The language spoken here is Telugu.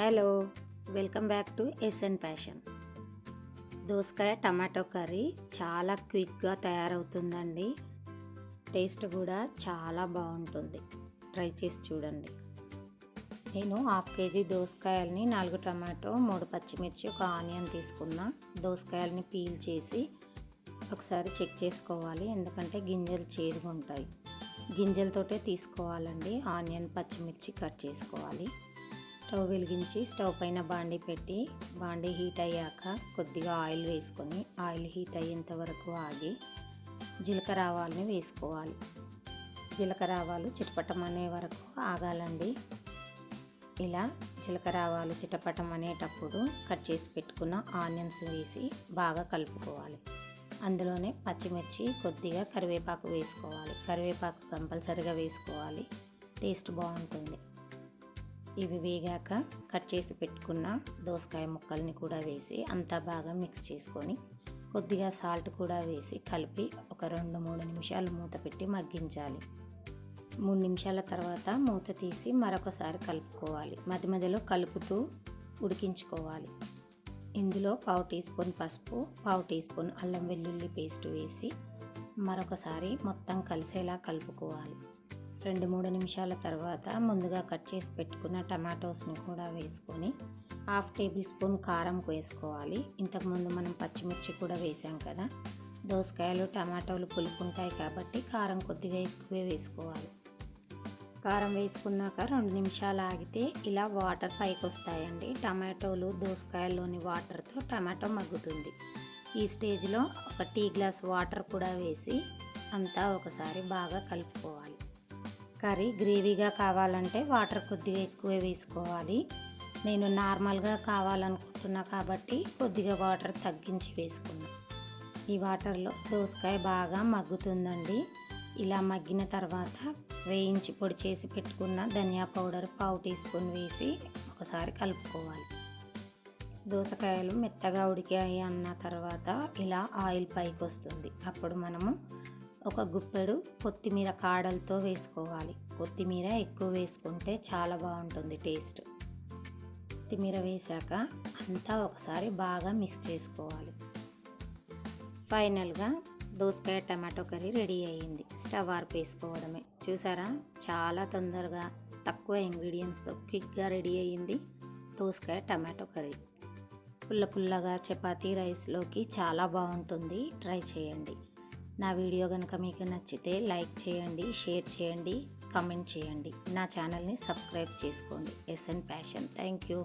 Hello welcome back to S N passion దోసకాయ టమాటో కర్రీ చాలా క్విక్గా తయారవుతుందండి. టేస్ట్ కూడా చాలా బాగుంటుంది. ట్రై చేసి చూడండి. నేను హాఫ్ కేజీ దోసకాయల్ని నాలుగు టమాటో మూడు పచ్చిమిర్చి ఒక ఆనియన్ తీసుకున్నా దోసకాయల్ని పీల్ చేసి ఒకసారి చెక్ చేసుకోవాలి. ఎందుకంటే గింజలు చేదుగా ఉంటాయి గింజలతోటే తీసుకోవాలండి. ఆనియన్ పచ్చిమిర్చి కట్ చేసుకోవాలి. స్టవ్ వెలిగించి స్టవ్ పైన బాండీ పెట్టి బాండీ హీట్ అయ్యాక కొద్దిగా ఆయిల్ వేసుకొని ఆయిల్ హీట్ అయ్యేంత వరకు ఆగి జీలకర్ర ఆవాలని వేసుకోవాలి. జీలకర్ర ఆవాలు చిటపటం అనే వరకు ఆగాలండి. ఇలా జీలకర్ర ఆవాలు చిటపటం అనేటప్పుడు కట్ చేసి పెట్టుకున్న ఆనియన్స్ వేసి బాగా కలుపుకోవాలి. అందులోనే పచ్చిమిర్చి కొద్దిగా కరివేపాకు వేసుకోవాలి. కరివేపాకు కంపల్సరిగా వేసుకోవాలి. టేస్ట్ బాగుంటుంది. ఇవి వేగాక కట్ చేసి పెట్టుకున్న దోసకాయ ముక్కల్ని కూడా వేసి అంతా బాగా మిక్స్ చేసుకొని కొద్దిగా సాల్ట్ కూడా వేసి కలిపి ఒక రెండు మూడు నిమిషాలు మూత పెట్టి మగ్గించాలి. మూడు నిమిషాల తర్వాత మూత తీసి మరొకసారి కలుపుకోవాలి. మధ్య మధ్యలో కలుపుతూ ఉడికించుకోవాలి. ఇందులో పావు టీ స్పూన్ పసుపు పావు టీ స్పూన్ అల్లం వెల్లుల్లి పేస్ట్ వేసి మరొకసారి మొత్తం కలిసేలా కలుపుకోవాలి. రెండు మూడు నిమిషాల తర్వాత ముందుగా కట్ చేసి పెట్టుకున్న టమాటోస్ని కూడా వేసుకొని హాఫ్ టేబుల్ స్పూన్ కారం వేసుకోవాలి. ఇంతకుముందు మనం పచ్చిమిర్చి కూడా వేసాం కదా. దోసకాయలు టమాటోలు పులుపు ఉంటాయి కాబట్టి కారం కొద్దిగా ఎక్కువే వేసుకోవాలి. కారం వేసుకున్నాక రెండు నిమిషాలు ఆగితే ఇలా వాటర్ పైకి వస్తాయండి. టమాటోలు దోసకాయల్లోని వాటర్తో టమాటో మగ్గుతుంది. ఈ స్టేజ్లో ఒక టీ గ్లాస్ వాటర్ కూడా వేసి అంతా ఒకసారి బాగా కలుపుకోవాలి. కర్రీ గ్రేవీగా కావాలంటే వాటర్ కొద్దిగా ఎక్కువ వేసుకోవాలి. నేను నార్మల్గా కావాలనుకుంటున్నా కాబట్టి కొద్దిగా వాటర్ తగ్గించి వేసుకున్నాను ఈ వాటర్లో దోసకాయ బాగా మగ్గుతుందండి. ఇలా మగ్గిన తర్వాత వేయించి పొడి చేసి పెట్టుకున్న ధనియా పౌడర్ పావు టీ స్పూన్ వేసి ఒకసారి కలుపుకోవాలి. దోసకాయలు మెత్తగా ఉడికాయి అన్న తర్వాత ఇలా ఆయిల్ పైకి వస్తుంది. అప్పుడు మనము ఒక గుప్పెడు కొత్తిమీర కాడలతో వేసుకోవాలి. కొత్తిమీర ఎక్కువ వేసుకుంటే చాలా బాగుంటుంది టేస్ట్. కొత్తిమీర వేసాక అంతా ఒకసారి బాగా మిక్స్ చేసుకోవాలి. ఫైనల్గా దోసకాయ టమాటో కర్రీ రెడీ అయ్యింది. స్టవ్ ఆర్పేసుకోవడమే చూసారా? చాలా తొందరగా తక్కువ ఇంగ్రీడియంట్స్తో క్విక్గా రెడీ అయ్యింది దోసకాయ టమాటో కర్రీ. పుల్ల పుల్లగా చపాతీ రైస్లోకి చాలా బాగుంటుంది. ట్రై చేయండి. నా వీడియో కనుక మీకు నచ్చితే లైక్ చేయండి షేర్ చేయండి కమెంట్ చేయండి. నా ఛానల్ని సబ్స్క్రైబ్ చేసుకోండి. SN passion thank you